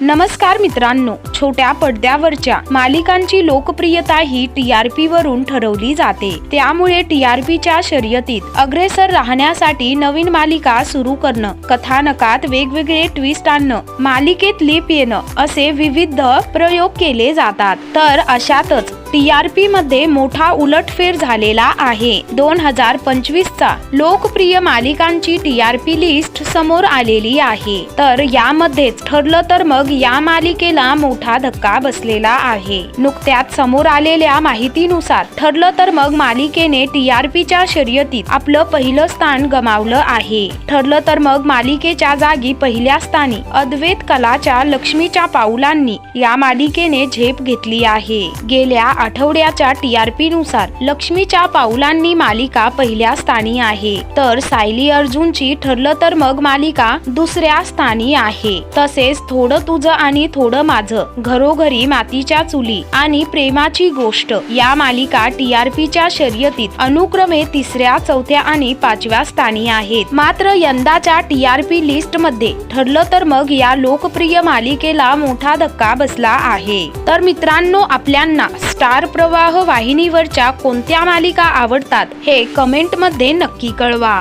नमस्कार मित्रांनो. छोट्या पडद्यावरच्या मालिकांची लोकप्रियता ही टीआरपी वरून ठरवली जाते. त्यामुळे टीआरपीच्या शर्यतीत अग्रेसर राहण्यासाठी नवीन मालिका सुरू करणं कथानकात वेगवेगळे ट्विस्ट आणणं मालिकेत लिप येणं असे विविध प्रयोग केले जातात. तर अशातच टीआरपी मध्ये मोठा उलटफेर झालेला आहे. दोन हजार पंचवीस चा लोकप्रिय मालिकांची टीआरपी लिस्ट समोर आलेली आहे. तर यामध्येच ठरलं तर मग या मालिकेला मोठा धक्का बसलेला आहे. नुकत्याच समोर आलेल्या माहितीनुसार ठरलं तर मग मालिकेने टीआरपीच्या शर्यतीत आपलं पहिलं स्थान गमावलं आहे. ठरलं तर मग मालिकेच्या जागी पहिल्या स्थानी अद्वैत कलाच्या लक्ष्मीच्या पाऊलांनी या मालिकेने झेप घेतली आहे. गेल्या आठवड्याच्या टीआरपी नुसार लक्ष्मीच्या पाऊलांनी मालिका पहिल्या स्थानी आहे. तर सायली अर्जुनची ठरलं तर मग मालिका दुसऱ्या स्थानी आहे. तसेच थोडं तुझं आणि थोडं माझं घरोघरी मातीच्या चुली आणि प्रेमाची गोष्ट या मालिका टीआरपीच्या शर्यतीत अनुक्रमे तिसऱ्या चौथ्या आणि पाचव्या स्थानी आहेत. मात्र यंदाच्या टीआरपी लिस्टमध्ये ठरलं तर मग या लोकप्रिय मालिकेला मोठा धक्का बसला आहे. तर मित्रांनो आपल्यांना स्टार प्रवाह वाहिनीवरच्या कोणत्या मालिका आवडतात हे कमेंटमध्ये नक्की कळवा.